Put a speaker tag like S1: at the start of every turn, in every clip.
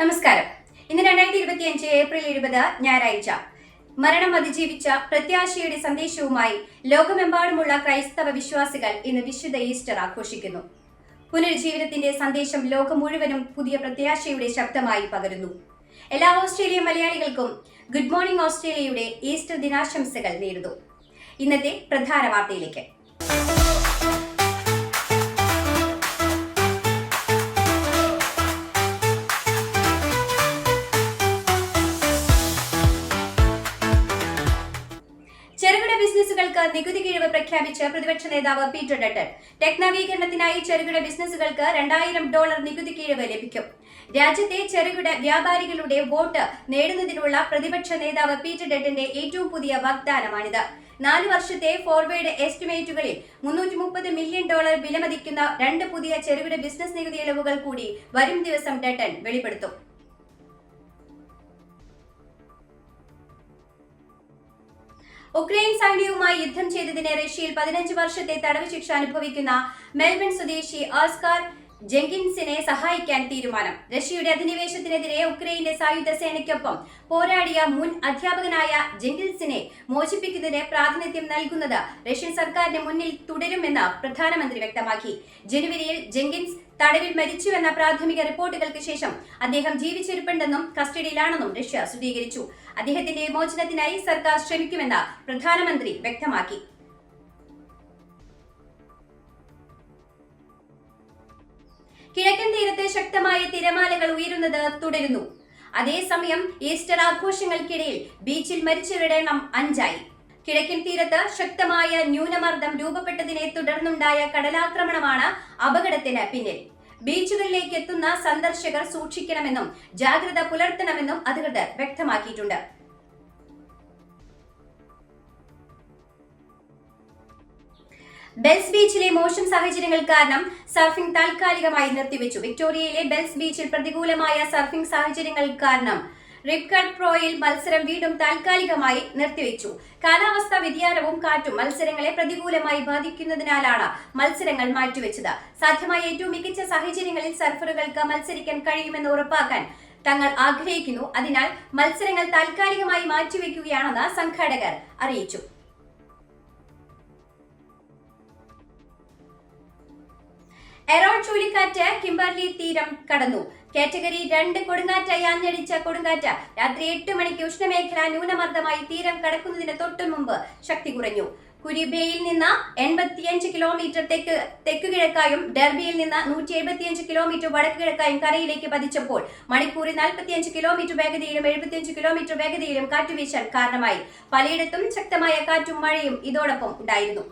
S1: നമസ്കാരം. ഇന്ന് രണ്ടായിരത്തി ഇരുപത്തിയഞ്ച് ഏപ്രിൽ ഇരുപത് ഞായറാഴ്ച. മരണം അതിജീവിച്ച പ്രത്യാശയുടെ സന്ദേശവുമായി ലോകമെമ്പാടുമുള്ള ക്രൈസ്തവ വിശ്വാസികൾ ഇന്ന് വിശുദ്ധ ഈസ്റ്റർ ആഘോഷിക്കുന്നു. പുനരുജ്ജീവനത്തിന്റെ സന്ദേശം ലോകം മുഴുവനും പുതിയ പ്രത്യാശയുടെ ശബ്ദമായി പകരുന്നു. എല്ലാ ഓസ്ട്രേലിയ മലയാളികൾക്കും ഗുഡ് മോർണിംഗ് ഓസ്ട്രേലിയയുടെ ഈസ്റ്റർ ദിനാശംസകൾ നേരുന്നു. ഇന്നത്തെ പ്രധാന വാർത്തയിലേക്ക്. പ്രഖ്യാപിച്ച് പ്രതിപക്ഷ നേതാവ് പീറ്റർ ഡട്ടൻ. ടെക് നവീകരണത്തിനായി ചെറുകിട ബിസിനസ്സുകൾക്ക് രണ്ടായിരം ഡോളർ നികുതി കിഴിവ് ലഭിക്കും. രാജ്യത്തെ ചെറുകിട വ്യാപാരികളുടെ വോട്ട് നേടുന്നതിനുള്ള പ്രതിപക്ഷ നേതാവ് പീറ്റർ ഡട്ടന്റെ ഏറ്റവും പുതിയ വാഗ്ദാനമാണിത്. നാല് വർഷത്തെ ഫോർവേഡ് എസ്റ്റിമേറ്റുകളിൽ മുന്നൂറ്റി മുപ്പത് മില്യൺ ഡോളർ വിലമതിക്കുന്ന രണ്ട് പുതിയ ചെറുകിട ബിസിനസ് നികുതി ഇളവുകൾ കൂടി വരും ദിവസം ഡട്ടൻ വെളിപ്പെടുത്തും. ഉക്രൈൻ സൈന്യവുമായി യുദ്ധം ചെയ്തതിന് റഷ്യയിൽ പതിനഞ്ച് വർഷത്തെ തടവ് ശിക്ഷ അനുഭവിക്കുന്ന മെൽബൺ സ്വദേശി ഓസ്കാർ ജെങ്കിൻസിനെ സഹായിക്കാൻ തീരുമാനം. റഷ്യയുടെ അധിനിവേശത്തിനെതിരെ ഉക്രൈന്റെ സായുധ സേനയ്ക്കൊപ്പം പോരാടിയ മുൻ അധ്യാപകനായ ജെങ്കിൻസിനെ മോചിപ്പിക്കുന്നതിന് പ്രാതിനിധ്യം നൽകുന്നത് റഷ്യൻ സർക്കാരിന് മുന്നിൽ തുടരുമെന്ന് പ്രധാനമന്ത്രി വ്യക്തമാക്കി. ജനുവരിയിൽ ജെങ്കിൻസ് തടവിൽ മരിച്ചുവെന്ന പ്രാഥമിക റിപ്പോർട്ടുകൾക്ക് ശേഷം അദ്ദേഹം ജീവിച്ചിരിപ്പുണ്ടെന്നും കസ്റ്റഡിയിലാണെന്നും റഷ്യ സ്ഥിരീകരിച്ചു. അദ്ദേഹത്തിന്റെ മോചനത്തിനായി സർക്കാർ ശ്രമിക്കുമെന്ന് പ്രധാനമന്ത്രി വ്യക്തമാക്കി. കിഴക്കൻ തീരത്ത് ശക്തമായ തിരമാലകൾ ഉയരുന്നത് തുടരുന്നു. അതേസമയം ഈസ്റ്റർ ആഘോഷങ്ങൾക്കിടയിൽ ബീച്ചിൽ മരിച്ചവരുടെ എണ്ണം അഞ്ചായി. കിഴക്കൻ തീരത്ത് ശക്തമായ ന്യൂനമർദ്ദം രൂപപ്പെട്ടതിനെ തുടർന്നുണ്ടായ കടലാക്രമണമാണ് അപകടത്തിന് പിന്നിൽ. ബീച്ചുകളിലേക്ക് എത്തുന്ന സന്ദർശകർ സൂക്ഷിക്കണമെന്നും ജാഗ്രത പുലർത്തണമെന്നും അധികൃതർ വ്യക്തമാക്കിയിട്ടുണ്ട്. ബെൽസ് ബീച്ചിലെ മോശം സാഹചര്യങ്ങൾ കാരണം സർഫിംഗ് താൽക്കാലികമായി നിർത്തിവെച്ചു. വിക്ടോറിയയിലെ ബെൽസ് ബീച്ചിൽ പ്രതികൂലമായ സർഫിംഗ് സാഹചര്യങ്ങൾ കാരണം റിപ്കാർഡ് പ്രോയിൽ മത്സരം വീണ്ടും താൽക്കാലികമായി നിർത്തിവെച്ചു. കാലാവസ്ഥാ വ്യതിയാനവും കാറ്റും മത്സരങ്ങളെ പ്രതികൂലമായി ബാധിക്കുന്നതിനാലാണ് മത്സരങ്ങൾ മാറ്റിവെച്ചത്. സാധ്യമായ ഏറ്റവും മികച്ച സാഹചര്യങ്ങളിൽ സർഫറുകൾക്ക് മത്സരിക്കാൻ കഴിയുമെന്ന് ഉറപ്പാക്കാൻ തങ്ങൾ ആഗ്രഹിക്കുന്നു. അതിനാൽ മത്സരങ്ങൾ താൽക്കാലികമായി മാറ്റിവെക്കുകയാണെന്ന് സംഘാടകർ അറിയിച്ചു. എറോൺ ചുഴലിക്കാറ്റ് കിംബർലി തീരം കടന്നു. കാറ്റഗറി രണ്ട് കൊടുങ്കാറ്റായി ആഞ്ഞടിച്ച കൊടുങ്കാറ്റ്. രാത്രി എട്ട് മണിക്ക് ഉഷ്ണമേഖല ന്യൂനമർദ്ദമായി തീരം കടക്കുന്നതിന് തൊട്ടു മുമ്പ് ശക്തി കുറഞ്ഞു. കുരിബേയിൽ നിന്ന് എൺപത്തിയഞ്ച് കിലോമീറ്റർ തെക്ക് തെക്ക് കിഴക്കായും ഡെർബിയിൽ നിന്ന് നൂറ്റി എഴുപത്തിയഞ്ച് കിലോമീറ്റർ വടക്ക് കിഴക്കായും കരയിലേക്ക് പതിച്ചപ്പോൾ മണിക്കൂറിൽ നാൽപ്പത്തിയഞ്ച് കിലോമീറ്റർ വേഗതയിലും എഴുപത്തിയഞ്ച് കിലോമീറ്റർ വേഗതയിലും കാറ്റുവീശാൻ കാരണമായി. പലയിടത്തും ശക്തമായ കാറ്റും മഴയും ഇതോടൊപ്പം ഉണ്ടായിരുന്നു.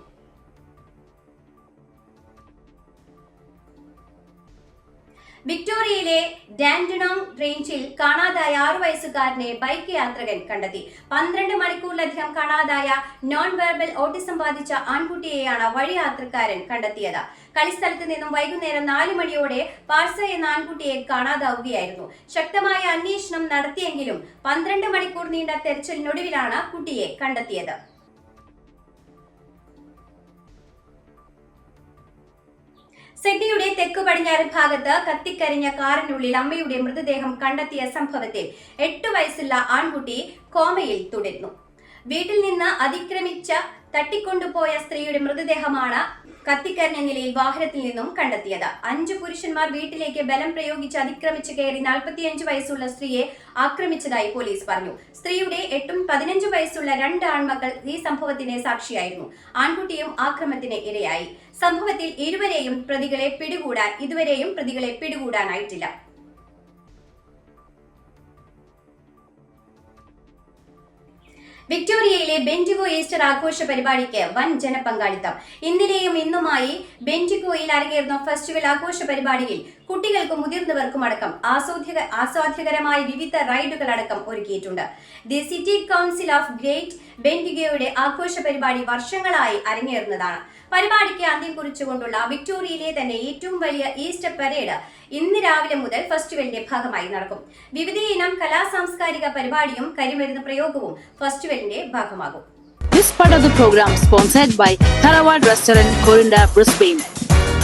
S1: വിക്ടോറിയയിലെ ഡാൻഡിനോങ് റേഞ്ചിൽ കാണാതായ ആറു വയസ്സുകാരനെ ബൈക്ക് യാത്രകൻ കണ്ടെത്തി. പന്ത്രണ്ട് മണിക്കൂറിലധികം കാണാതായ നോൺ വെർബൽ ഓട്ടിസം ബാധിച്ച ആൺകുട്ടിയെയാണ് വഴിയാത്രക്കാരൻ കണ്ടെത്തിയത്. കളിസ്ഥലത്ത് നിന്നും വൈകുന്നേരം നാല് മണിയോടെ പാർസ എന്ന ആൺകുട്ടിയെ കാണാതാവുകയായിരുന്നു. ശക്തമായ അന്വേഷണം നടത്തിയെങ്കിലും പന്ത്രണ്ട് മണിക്കൂർ നീണ്ട തെരച്ചിലിനൊടുവിലാണ് കുട്ടിയെ കണ്ടെത്തിയത്. സിഡ്നിയുടെ തെക്ക് പടിഞ്ഞാറൻ ഭാഗത്ത് കത്തിക്കരിഞ്ഞ കാറിനുള്ളിൽ അമ്മയുടെ മൃതദേഹം കണ്ടെത്തിയ സംഭവത്തിൽ എട്ടു വയസ്സുള്ള ആൺകുട്ടി കോമയിൽ തുടരുന്നു. വീട്ടിൽ നിന്ന് അതിക്രമിച്ച തട്ടിക്കൊണ്ടുപോയ സ്ത്രീയുടെ മൃതദേഹമാണ് കത്തിക്കരിഞ്ഞ നിലയിൽ വാഹനത്തിൽ നിന്നും കണ്ടെത്തിയത്. അഞ്ചു പുരുഷന്മാർ വീട്ടിലേക്ക് ബലം പ്രയോഗിച്ച് അതിക്രമിച്ച് കയറി നാൽപ്പത്തിയഞ്ച് വയസ്സുള്ള സ്ത്രീയെ ആക്രമിച്ചതായി പോലീസ് പറഞ്ഞു. സ്ത്രീയുടെ എട്ടും പതിനഞ്ചു വയസ്സുള്ള രണ്ട് ആൺമക്കൾ ഈ സംഭവത്തിന് സാക്ഷിയായിരുന്നു. ആൺകുട്ടിയും ആക്രമത്തിന് ഇരയായി. സംഭവത്തിൽ ഇരുവരെയും പ്രതികളെ പിടികൂടാൻ ഇതുവരെയും പ്രതികളെ പിടികൂടാനായിട്ടില്ല. വിക്ടോറിയയിലെ ബെൻഡിഗോ ഈസ്റ്റർ ആഘോഷ പരിപാടിക്ക് വൻ ജനപങ്കാളിത്തം. ഇന്നലെയും ഇന്നുമായി ബെൻഡിഗോയിൽ അരങ്ങേറുന്ന ഫെസ്റ്റിവൽ ആഘോഷ പരിപാടിയിൽ കുട്ടികൾക്കും മുതിർന്നവർക്കും അടക്കം ആസ്വാദ്യക ആസ്വാദ്യകരമായ വിവിധ റൈഡുകൾ അടക്കം ഒരുക്കിയിട്ടുണ്ട്. The city council of great ബെൻഡിഗയുടെ ആഘോഷ പരിപാടി വർഷങ്ങളായി അരങ്ങേറുന്നതാണ്. പരിപാടിക്ക് അന്ത്യം കുറിച്ചുകൊണ്ടുള്ള വിക്ടോറിയയിലെ തന്നെ ഏറ്റവും വലിയ ഈസ്റ്റർ പരേഡ് ഇന്ന് രാവിലെ മുതൽ ഫെസ്റ്റിവലിന്റെ ഭാഗമായി നടക്കും. വിവിധ ഇനം കലാ സാംസ്കാരിക പരിപാടിയും കരിമരുന്ന് പ്രയോഗവും ഫെസ്റ്റിവലിന്റെ ഭാഗമാകും.
S2: This part of the program sponsored by Tharawad Restaurant, Corinda, Brisbane.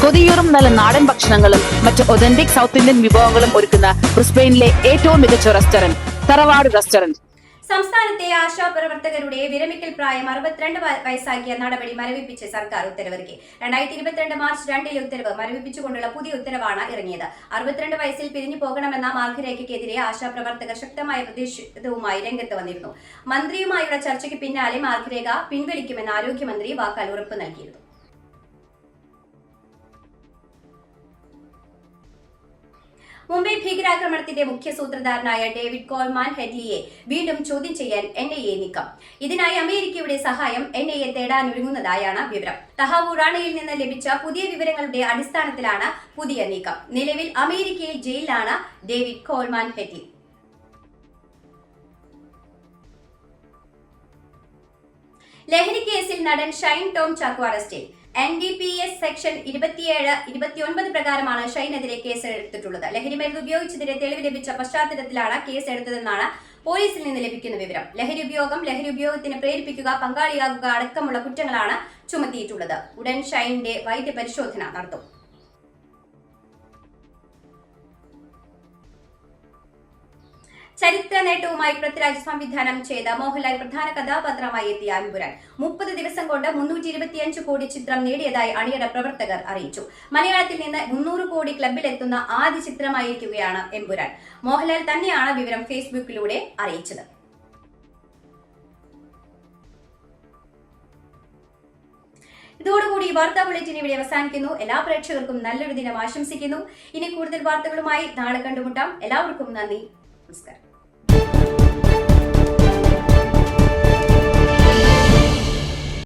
S2: കൊതിയൂറും നല്ല നാടൻ ഭക്ഷണങ്ങളും മറ്റ് ഒതന്റിക് സൗത്ത് ഇന്ത്യൻ വിഭവങ്ങളും ഒരുക്കുന്ന ബ്രിസ്ബെയിനിലെ ഏറ്റവും മികച്ച റെസ്റ്റോറന്റ് തറവാട് റെസ്റ്റോറന്റ്
S1: സംസ്ഥാനത്തെ ആശാപ്രവർത്തകരുടെ വിരമിക്കൽ പ്രായം അറുപത്തിരണ്ട് വയസ്സാക്കിയ നടപടി മരവിപ്പിച്ച് സർക്കാർ ഉത്തരവിറക്കി. രണ്ടായിരത്തി ഇരുപത്തിരണ്ട് മാർച്ച് രണ്ടിലെ ഉത്തരവ് മരവിപ്പിച്ചുകൊണ്ടുള്ള പുതിയ ഉത്തരവാണ് ഇറങ്ങിയത്. അറുപത്തിരണ്ട് വയസ്സിൽ പിരിഞ്ഞു പോകണമെന്ന മാർഗരേഖയ്ക്കെതിരെ ആശാപ്രവർത്തകർ ശക്തമായ പ്രതിഷേധവുമായി രംഗത്ത് വന്നിരുന്നു. മന്ത്രിയുമായുള്ള ചർച്ചയ്ക്ക് പിന്നാലെ മാർഗരേഖ പിൻവലിക്കുമെന്ന് ആരോഗ്യമന്ത്രി വാക്കാൽ ഉറപ്പ് നൽകിയിരുന്നു. മുംബൈ ഭീകരാക്രമണത്തിന്റെ മുഖ്യ സൂത്രധാരനായ ഡേവിഡ് കോൾമാൻ ഹെഡ്ലിയെ വീണ്ടും ചോദ്യം ചെയ്യാൻ എൻ ഐ എ നീക്കം. ഇതിനായി അമേരിക്കയുടെ സഹായം എൻ ഐ എ തേടാനൊരുങ്ങുന്നതായാണ് വിവരം. തഹാവുറാണയിൽ നിന്ന് ലഭിച്ച പുതിയ വിവരങ്ങളുടെ അടിസ്ഥാനത്തിലാണ് പുതിയ നീക്കം. നിലവിൽ അമേരിക്കയിൽ ജയിലിലാണ് ഡേവിഡ് കോൾമാൻ ഹെഡ്ലി. ലഹരി കേസിൽ നടൻ ഷൈൻ ടോം ചാക്കോ അറസ്റ്റിൽ. N D P S section ഇരുപത്തിയേഴ് ഇരുപത്തിയൊൻപത് പ്രകാരമാണ് ഷൈനെതിരെ കേസ് എടുത്തിട്ടുള്ളത് ലഹരിമരുന്ന് ഉപയോഗിച്ചതിന്റെ തെളിവ് ലഭിച്ച പശ്ചാത്തലത്തിലാണ് കേസ് എടുത്തതെന്നാണ് പോലീസിൽ നിന്ന് ലഭിക്കുന്ന വിവരം. ലഹരി ഉപയോഗം ലഹരി ഉപയോഗത്തിന് പ്രേരിപ്പിക്കുക പങ്കാളിയാകുക അടക്കമുള്ള കുറ്റങ്ങളാണ് ചുമത്തിയിട്ടുള്ളത്. ഉടൻ ഷൈനിന്റെ വൈദ്യപരിശോധന നടത്തും. ചരിത്ര നേട്ടവുമായി പൃഥ്വിരാജ് സംവിധാനം ചെയ്ത മോഹൻലാൽ പ്രധാന കഥാപാത്രമായി എത്തിയ അൻപുരാൻ. മുപ്പത് ദിവസം കൊണ്ട് മുന്നൂറ്റി ഇരുപത്തിയഞ്ച് കോടി ചിത്രം നേടിയതായി അണിയറ പ്രവർത്തകർ അറിയിച്ചു. മലയാളത്തിൽ നിന്ന് മുന്നൂറ് കോടി ക്ലബിലെത്തുന്ന ആദ്യ ചിത്രമായിരിക്കുകയാണ് എമ്പുരാൻ മോഹൻലാൽ തന്നെയാണ് വിവരം ഫേസ്ബുക്കിലൂടെ അറിയിച്ചത്. ഇതോടുകൂടി വാർത്താ ബുള്ളറ്റിൻ ഇവിടെ അവസാനിക്കുന്നു. എല്ലാ പ്രേക്ഷകർക്കും നല്ലൊരു ദിനം ആശംസിക്കുന്നു. ഇനി കൂടുതൽ വാർത്തകളുമായി നാളെ കണ്ടുമുട്ടാം. എല്ലാവർക്കും നന്ദി. നമസ്കാരം.